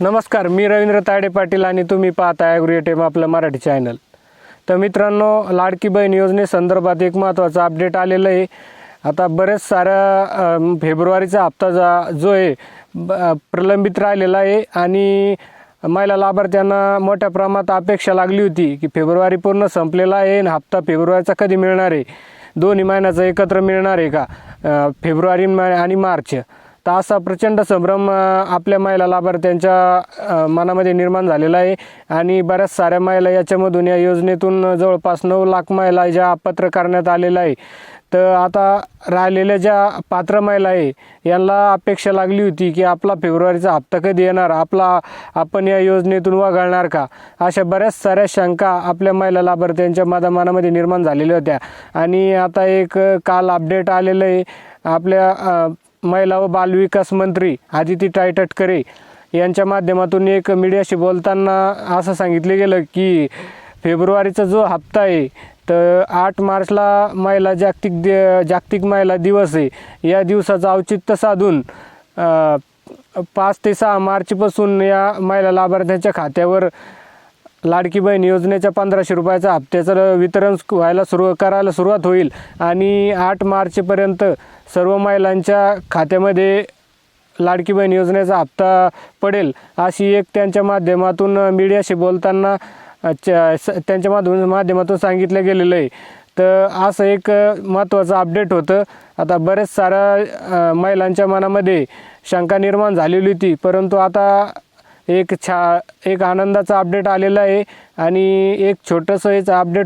नमस्कार मी रवींद्र ताडे पाटील आणि तुम्ही पाहता ॲग्रिएटेम आपलं मराठी चॅनल तर मित्रांनो लाडकी बहीण योजनेसंदर्भात एक महत्त्वाचं अपडेट आलेलं आहे. आता बरेच साऱ्या फेब्रुवारीचा हप्ता जा जो आहे ब- प्रलंबित राहिलेला आहे आणि महिला लाभार्थ्यांना मोठ्या प्रमाणात अपेक्षा लागली होती की फेब्रुवारी पूर्ण संपलेला आहे आणि हप्ता फेब्रुवारीचा कधी मिळणार आहे? दोन्ही महिन्याचा एकत्र मिळणार आहे का? फेब्रुवारी आणि मार्च. तर असा प्रचंड संभ्रम आपल्या महिला लाभार्थ्यांच्या मनामध्ये निर्माण झालेला आहे. आणि बऱ्याच साऱ्या महिला याच्यामधून या योजनेतून जवळपास नऊ लाख महिला ज्या पात्र करण्यात आलेल्या आहे. तर आता राहिलेल्या ज्या पात्र महिला आहे यांना अपेक्षा लागली होती की आपला फेब्रुवारीचा हप्ता कधी येणार? आपला आपण या योजनेतून वगळणार का? अशा बऱ्याच साऱ्या शंका आपल्या महिला लाभार्थ्यांच्या मधा मनामध्ये निर्माण झालेल्या होत्या. आणि आता एक काल अपडेट आलेलं आहे. आपल्या महिला व बालविकास मंत्री आदिती टायटटकरे यांच्या माध्यमातून एक मीडियाशी बोलताना असं सांगितलं गेलं की फेब्रुवारीचा जो हप्ता आहे तर आठ मार्चला महिला जागतिक दि जागतिक महिला दिवस आहे. या दिवसाचं औचित्य साधून पाच ते सहा मार्चपासून या महिला लाभार्थ्यांच्या खात्यावर लाडकी बहीण योजनेच्या पंधराशे रुपयाचा हप्त्याचं वितरण व्हायला सुरू करायला सुरुवात होईल. आणि आठ मार्चपर्यंत सर्व महिलांच्या खात्यामध्ये लाडकी बहीण योजनेचा हप्ता पडेल अशी एक त्यांच्या माध्यमातून मीडियाशी बोलताना स- त्यांच्या माध्यम माध्यमातून सांगितलं गेलेलं आहे. तर असं एक महत्त्वाचं अपडेट होतं. आता बरेच साऱ्या महिलांच्या मनामध्ये शंका निर्माण झालेली होती. परंतु आता एक छा एक आनंदाचा अपडेट आलेला आहे आणि एक छोटंसं याचं अपडेट